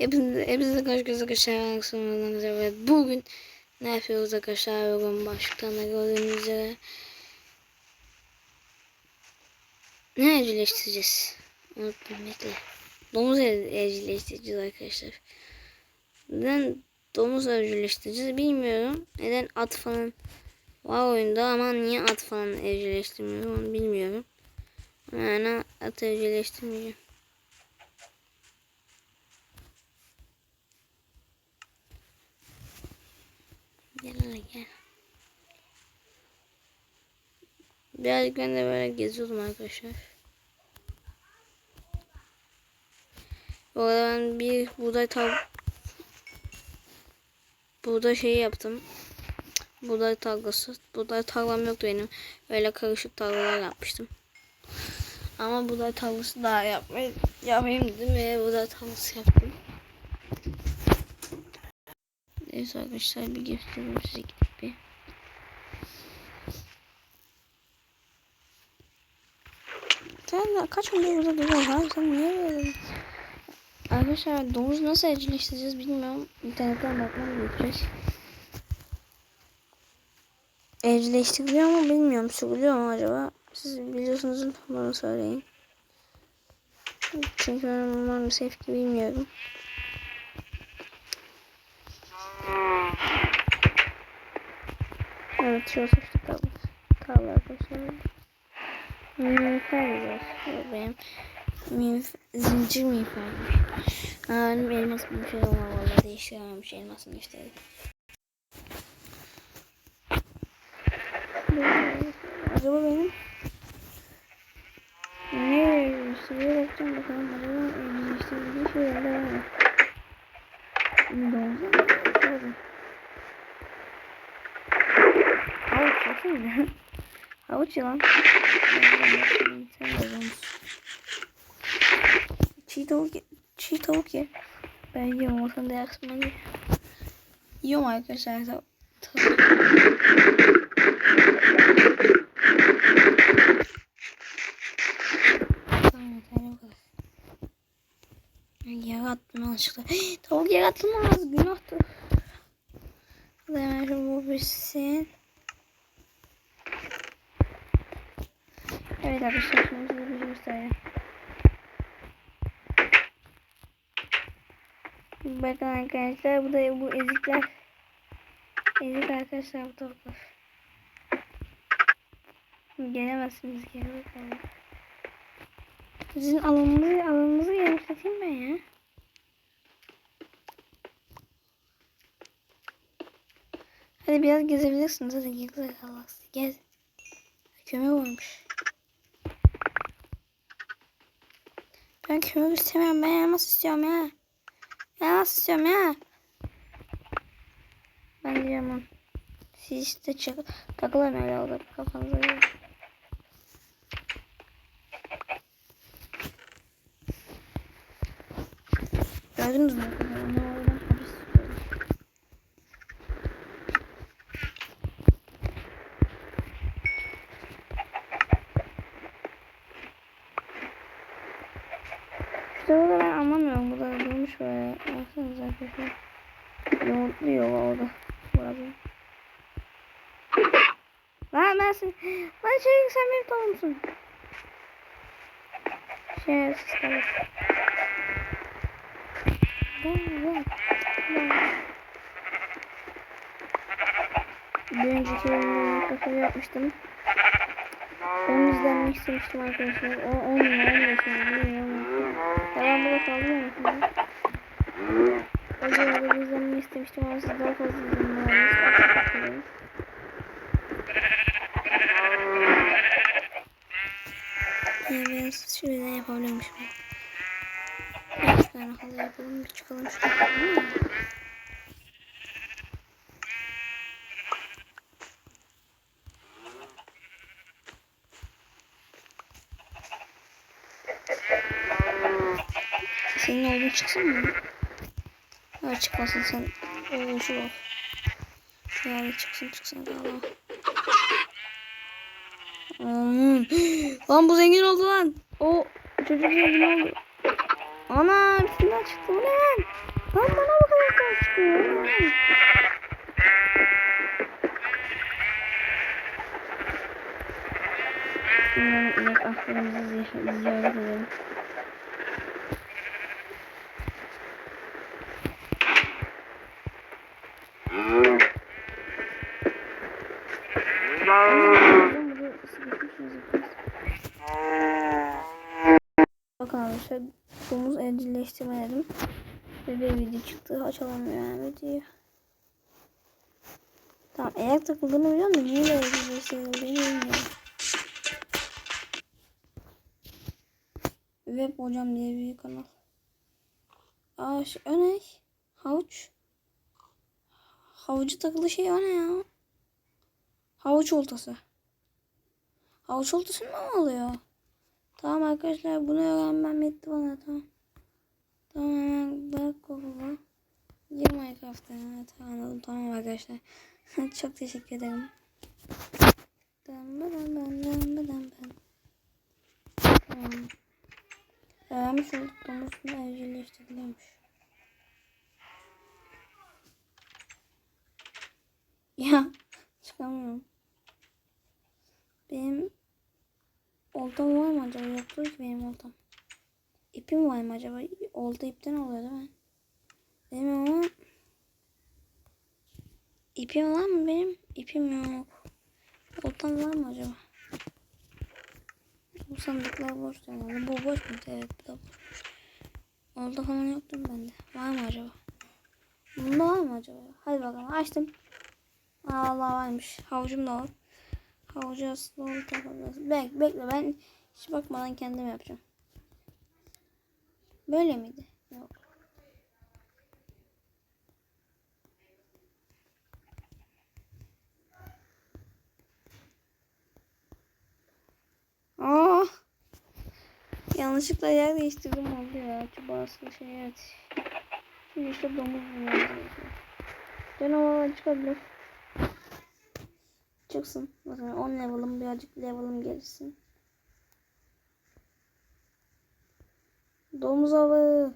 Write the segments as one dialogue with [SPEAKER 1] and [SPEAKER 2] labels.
[SPEAKER 1] Hepinize, hepinize arkadaşlar arkadaşlar sonradan evet bugün ne yapıyoruz arkadaşlar? Bugün başlıktan da gördüğünüz üzere ne evcilleştireceğiz? Unuttum bekle. Domuz ev, evcilleştireceğiz arkadaşlar. Neden domuz evcilleştireceğiz bilmiyorum. Neden at falan var oyunda ama niye at falan evcilleştirmiyorum onu bilmiyorum. Yani at evcilleştirmeyeceğim Hele gel. Birazcık ben de böyle geziyordum arkadaşlar. Bu arada ben bir buğday tav buğday şeyi yaptım. Buğday tarlası. Buğday tarlam yoktu benim. Öyle karışık tarlalar yapmıştım. Ama buğday tarlası daha yapmayı yapayım dedim ve buğday tarlası yaptım. Evet arkadaşlar bir göstereyim size gidip bir. Sen kaç önce burada duruyorsun abi sen niye böyle? Arkadaşlar domuz nasıl evcilleştireceğiz bilmiyorum. İnternetten bakmam gerekecek. Evcilleştiriliyor mu bilmiyorum. Sürülüyor mu acaba? Siz biliyorsunuz bana söyleyin. Çünkü ben maalesef ki bilmiyorum. Evet şu suçlu kaldı. Kaldı arkadaşlar. Miğfer. Benim miğf zincir miğfer. Aa benim elmasım bir şey ama valla değiştirememiş elmasını işte. Acaba benim ne sürüye bakacağım bakalım acaba işte bir şeyler var mı? Ne oldu? Oldu. Yesene. Havuç yılan. Çiğ tavuk ye. Çiğ tavuk ye. Ben yiyorum o sen de yaksın bence. Yiyorum arkadaşlar. Tavuk. Bu kadar. Yere attım. Tavuk yere atılmaz. Günahtır. Hemen bu bitsin. Size bir şey göstereyim. Bakın arkadaşlar bu da bu ezikler. Ezik arkadaşlar bu tavuklar. Gelemezsiniz geri bakalım. Sizin alanınızı alanınızı genişleteyim ben ya. Hadi biraz gezebilirsiniz. Hadi gel. Gez. Kömür olmuş. Ben kömür istemiyorum. Ben elmas istiyorum ya. Elmas istiyorum ya. Ben diyemem. Siz işte çak takılın öyle orada kafanıza göre. Gördünüz mü? Ne oradan hapis tutuyorum. Burada ben anlamıyorum. Burada durmuş böyle. Baksanıza arkadaşlar. Yumurtluyor orada. Burada. Lan ben sen... Lan çocuk sen benim. Gel gel. Gel. Bir önceki kafayı yapmıştım. Onun izlenmek istemiştim arkadaşlar. O 10 lira 15 lira bilmiyorum. Ya ben burada kaldım ya. O yüzden bir izlenmek istemiştim ama siz daha fazla izlenmeyi Ya ben şöyle yapabiliyormuşum. Bir tane halı yapalım bir çıkalım şuradan. Senin oğlun çıksın mı? Ya çıkmasın sen. Oğlun şu ol. Yani çıksın çıksın Allah. Hmm. Lan bu zengin oldu lan. O çocuk zengin oldu. Ana bismillah çıktı bu ne lan? Lan bana bu kadar kal çıkıyor. Umarım inek aklımızı ziy- ziyaret edelim. Bakın arkadaşlar domuz evcilleştirme dedim. Ve bir video çıktı. Açılamıyor yani videoyu. Tamam ayak takıldığını biliyorum da niye böyle evcilleştirildiğini bilmiyorum. Web hocam diye bir kanal. Aa şu, o ne? Havuç. Havucu takılı şey o ne ya? Havuç oltası. Havuç oltası mı oluyor? Tamam arkadaşlar bunu öğrenmem yetti bana tamam. Tamam hemen bırak Google'a. Gir Minecraft'a. Evet anladım tamam arkadaşlar. Çok teşekkür ederim. Dam badam dam. Tamam. Öğrenmiş olduk domuzunu evcilleştiriliyormuş. Ya çıkamıyorum. Benim oltam var mı acaba? Yoktur ki benim oltam. İpim var mı acaba? Olta ipten oluyor değil mi? Benim ama ipim var mı benim? İpim yok. Oltam var mı acaba? Bu sandıklar boş herhalde. Bu boş mu? Evet bu da boşmuş. Olta falan yoktu mu bende? Var mı acaba? Bunda var mı acaba? Hadi bakalım açtım. Allah varmış. Havucum da var. Havucu aslında onu takabiliriz. Bek, bekle ben hiç bakmadan kendim yapacağım. Böyle miydi? Yok. Aa! Yanlışlıkla yer değiştirdim oldu ya. Çubası şey evet. Şimdi işte domuz buluyoruz. Canavarlar çıkabilir. Çıksın. Mesela 10 level'ım birazcık level'ım gelsin. Domuz avı.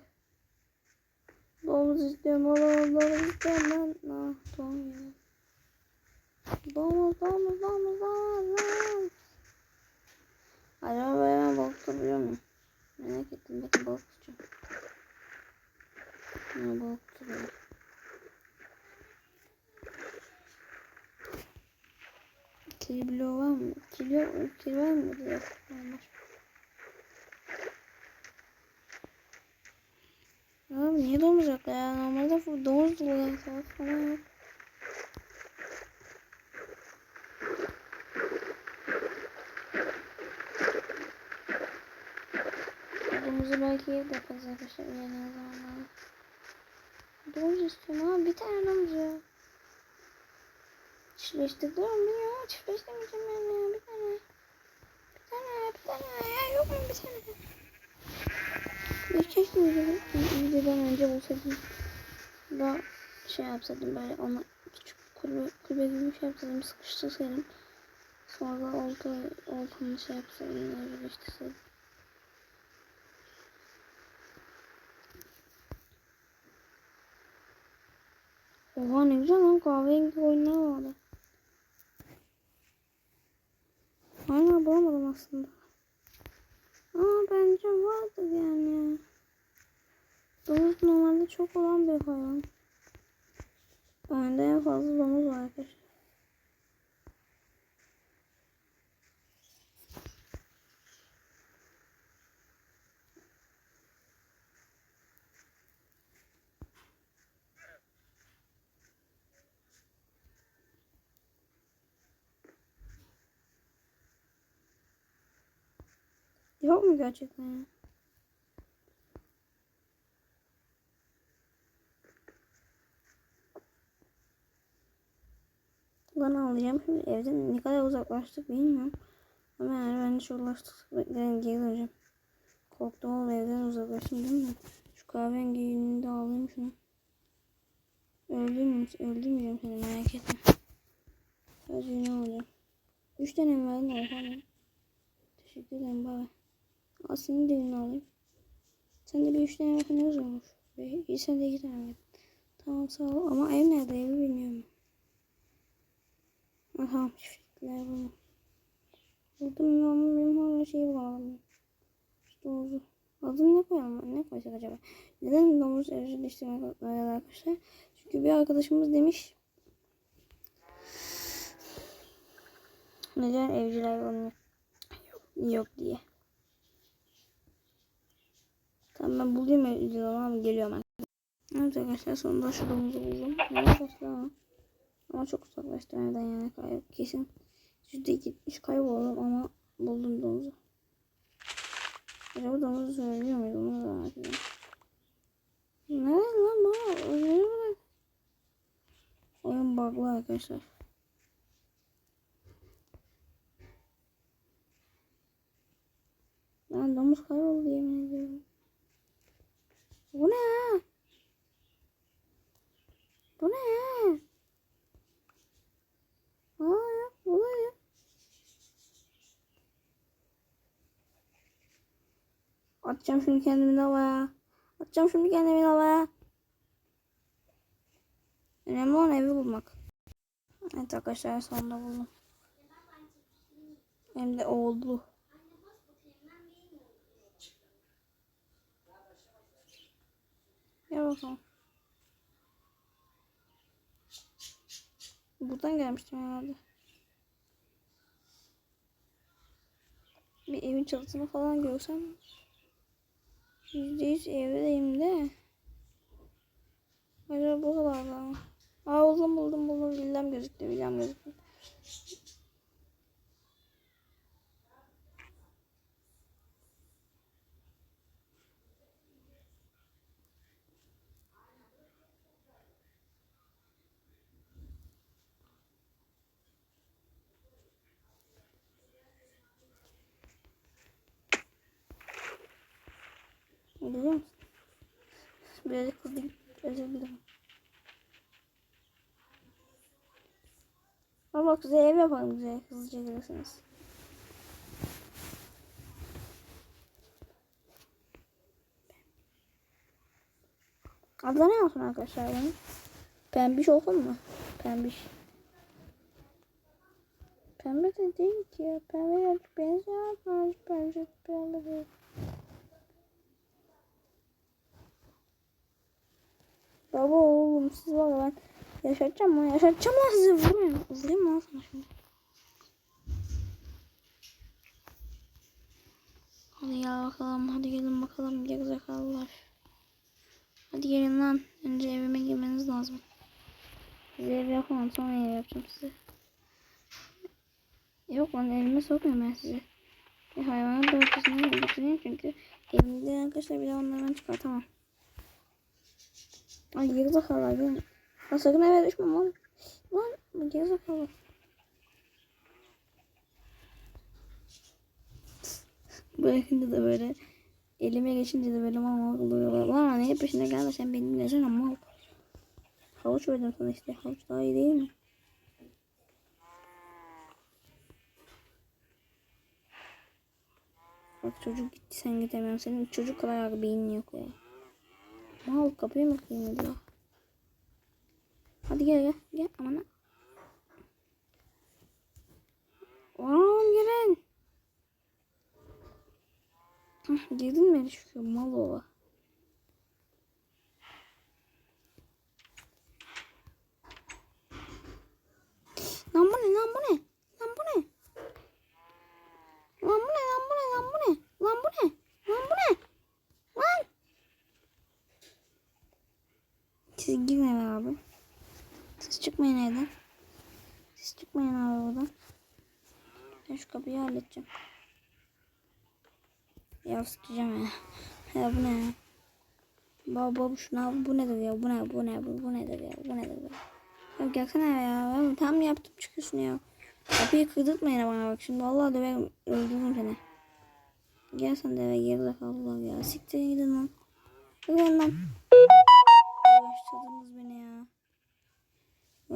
[SPEAKER 1] Domuz istiyorum. Domuz istiyorum domuz. Domuz domuz domuz domuz. Acaba böyle ben balık tutabiliyor muyum? Merak ettim. Bakın balık tutacağım. Ne balık tutuyorum. Kilo var mı? Kilo, kilo var mı? Yok. Olmaz. Abi niye yok ya? Normalde domuz dolu falan yok. Domuzu belki evde yaparız arkadaşlar ilerleyen zamanlarda. Domuz istiyorum ama bir tane domuz ya. Çiftleştirdim mi ya? Çiftleştirmeyeceğim ben ya. Bir tane. Bir tane, bir tane. Ya yok mu bir tane? Bir keşke videodan önce bulsaydım. Daha şey yapsaydım böyle ona küçük kulübe, kulübe gibi bir şey yapsaydım. Sıkıştırsaydım. Sonra olta, oltamı şey yapsaydım. Öyle birleştirseydim. Oha ne güzel lan kahverengi oyunlar vardı. Hala bulamadım aslında. Ama bence vardır yani. Domuz normalde çok olan bir hayvan. Oyunda en fazla domuz var arkadaşlar. Yok mu gerçekten ya? Lan alacağım şimdi evden ne kadar uzaklaştık bilmiyorum. Ama yani ben hiç ulaştık. Bekleyin geri döneceğim. Korktum oğlum evden uzaklaştım değil mi? Şu kahverengiyi de alayım şunu. Öldürmeyeyim, öldürmeyeceğim seni merak etme. Sadece yine alacağım. Üç tane mi verdin efendim? Teşekkür ederim bay. Al senin de ünlü alayım. Sen de bir üç tane makinemiz olmuş. Bir, sen de iki tane git. Tamam sağ ol ama ev nerede evi bilmiyorum. Ha, tamam çiftlikler bunu. Buldum ya ama benim hala şeyi bulamadım. İşte oldu. Adını ne koyalım? Ne koysak acaba? Neden domuz evcilleştirmek böyle arkadaşlar? Çünkü bir arkadaşımız demiş. Neden evcil hayvanı yok, yok diye. Tamam ben bulayım evcil hayvanı geliyorum ben. Evet arkadaşlar sonunda şu domuzu buldum. Ama. Ama çok uzaklaştı evden yani kayıp. Kesin %70 kayboldum ama buldum domuzu. Acaba domuzu söylüyor muydu? Onu da merak. Nerede lan bu? Öyle bırak. Oyun bug'lı arkadaşlar. Ben domuz kayboldu yemin ediyorum. Bu ne? Bu ne ya? Atacağım şimdi kendimi havaya. Atacağım şimdi kendimi havaya. Önemli olan evi bulmak. Evet arkadaşlar sonunda buldum. Hem de oldu. Gel bakalım. Buradan gelmiştim herhalde. Bir evin çatısını falan görsem yüzde yüz evdeyim de. Acaba bu kadar mı? Aa buldum buldum buldum. Villam gözüktü villam gözüktü. Biliyor musun? Birazcık. Özür dilerim. Ama bak size ev yapalım güzel. Hızlıca gelirsiniz. Adla ne olsun arkadaşlar benim? Pembiş olsun mu? Pembiş. Pembe de değil ki ya. Pembe yapıp benziyor. Bence bence pembe değil. Baba oğlum siz var ya ben yaşatacağım mı? Yaşatacağım lan sizi vurmayın. Vurayım lan sana şimdi? Hadi gel bakalım. Hadi gelin bakalım. Gerizekalılar. Hadi gelin lan. Önce evime girmeniz lazım. Size ev yapamam. Sonra ev yapacağım size. Yok lan evime sokmuyorum ben sizi. Bir hayvanın bahçesine götüreyim çünkü evimde arkadaşlar bir de onları ben çıkartamam. Ay gerizekalılar gelin. Lan sakın eve düşme lan. Lan gerizekalı. Bırakınca da böyle elime geçince de böyle mal mal oluyorlar. Lan anne peşine gelme sen beni dinlesene mal. Havuç verdim sana işte. Havuç daha iyi değil mi? Bak çocuk gitti sen gidemiyorsun. Senin çocuk kadar beynin yok ya. Mal kapıya mı kıymadı? Hadi gel gel. Gel aman. Oğlum gelin. Hah, girdin mi şu mal ola? Lan bu ne? Lan bu ne? Lan bu ne lan bu ne lan bu ne? Lan bu ne? Lan bu ne? Lan! Siz gidin eve abi. Siz çıkmayın evden. Siz çıkmayın abi oradan. Ben şu kapıyı halledeceğim. Ya sıkacağım ya. Ya bu ne ya? Baba baba şuna bu nedir ya? Bu ne bu ne bu, bu nedir ya? Bu nedir ya? Ya gelsene ya. Ben tam yaptım çıkıyorsun ya. Kapıyı kırdırtmayın bana bak. Şimdi vallahi döverim. Öldürürüm seni. Gel sen de eve geride kaldılar ya. Siktir gidin lan. Gidin lan.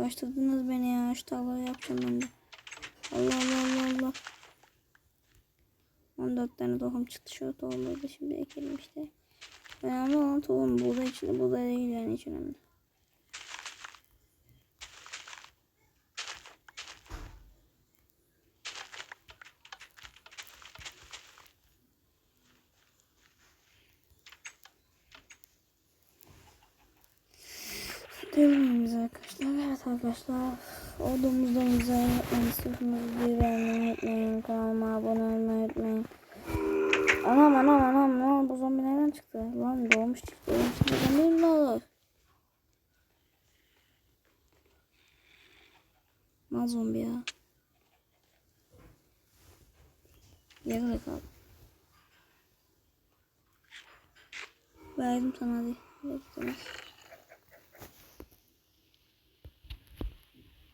[SPEAKER 1] Uğraştırdınız beni ya. Şu tavlayı yapacağım ben de. Allah Allah Allah Allah. 14 tane tohum çıktı şu tohumları da şimdi ekelim işte. Önemli olan tohum. Buğday için, buğday değil yani hiç önemli. Devrimiz arkadaşlar. Evet arkadaşlar. O domuzlarımıza yapmayı istiyorsanız bir beğenmeyi unutmayın. Kanalıma abone olmayı unutmayın. Anam anam anam ne bu zombi nereden çıktı? Lan doğmuş çıktı. Zombi ne olur? Mal zombi ya. Yarıda kaldı. Verdim sana hadi. Bekle.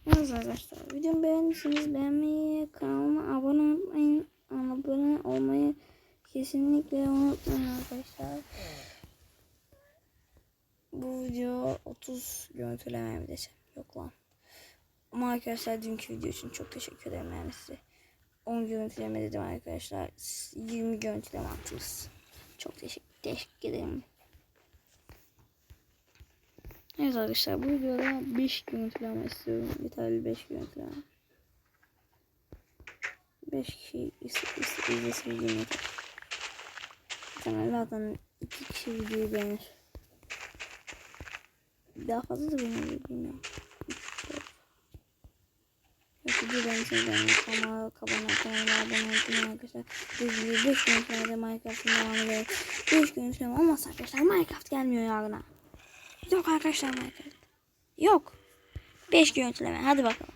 [SPEAKER 1] Evet arkadaşlar videomu beğendiyseniz beğenmeyi, kanalıma abone olmayı, abone olmayı kesinlikle unutmayın arkadaşlar. Bu video 30 görüntüleme mi desem? Yok lan. Ama arkadaşlar dünkü video için çok teşekkür ederim yani size. 10 görüntüleme dedim arkadaşlar. 20 görüntüleme attınız. Çok teşekkür, teşekkür ederim. Evet arkadaşlar bu videoda 5 görüntüleme istiyorum. Yeterli 5 görüntüleme. 5 kişi izlesin videomu yeter. Zaten zaten 2 kişi videoyu beğenir. Daha fazla da beğenir bilmiyorum. Video beğenirseniz beğenmeyi kanala abone kanalıma 5 görüntülerde Minecraft'ın devamı gelir. 5 görüntüleme olmazsa arkadaşlar Minecraft gelmiyor yarına. Yok arkadaşlar. Yok. 5 görüntüleme hadi bakalım.